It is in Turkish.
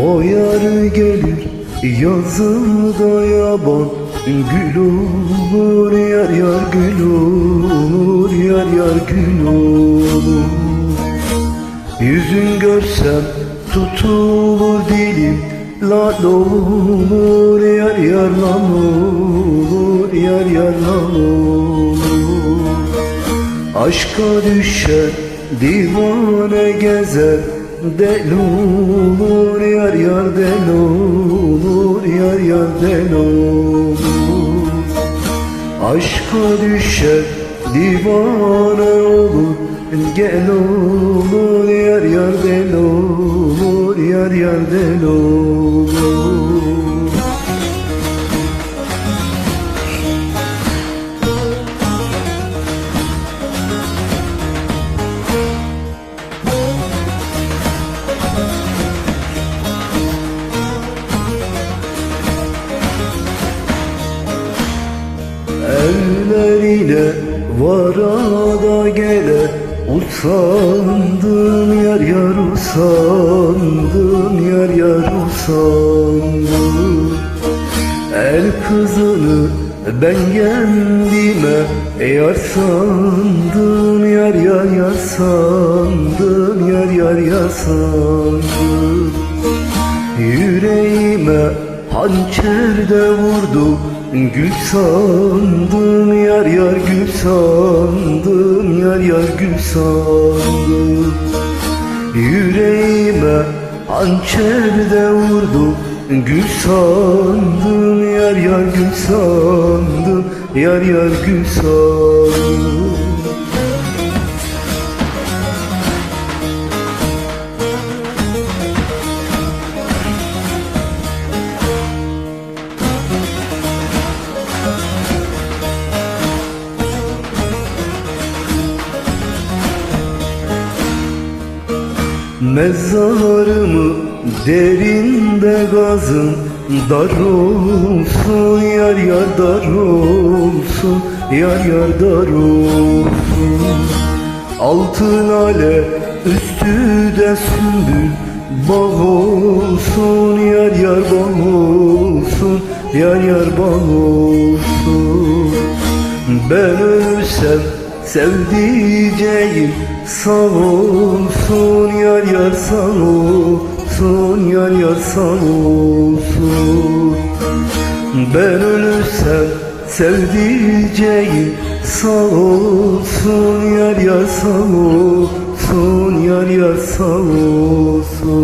O yar gelir yazında yaban Gül olur yar yar gül olur Yar yar gül olur. Yüzün görsem tutulur dilim. Lal olur yar yar lal olur Yar yar lal olur. Aşka düşer divane gezer Del olur yar yar del olur Yar yar del olur Aşka düşer divane olur Gel olur yar yar del olur Yar yar del olur Ellerine varada gele Usandım yar yar usandım yar yar usandım. El kızını ben kendime yar sandım yar yar yar sandım yar yar yar sandım. Yüreğime hançer de vurdu Gül sandım yar yar gül sandım Yar yar gül sandım. Yüreğime hançer de vurdu Gül sandım yar yar gül sandım Yar yar gül sandım Mezarımı derinde gazın Dar olsun yar yar dar olsun Yar yar dar olsun. Altın ale üstü de sümbül Bağ olsun yar yar bağ olsun Yar yar bağ olsun. Ben ölsem sevdiceğim. Sağ olsun yar yar sağ olsun Yar yar sağ olsun. Ben ölürsem sevdiceğim. Sağ olsun yar yar sağ olsun Yar yar sağ olsun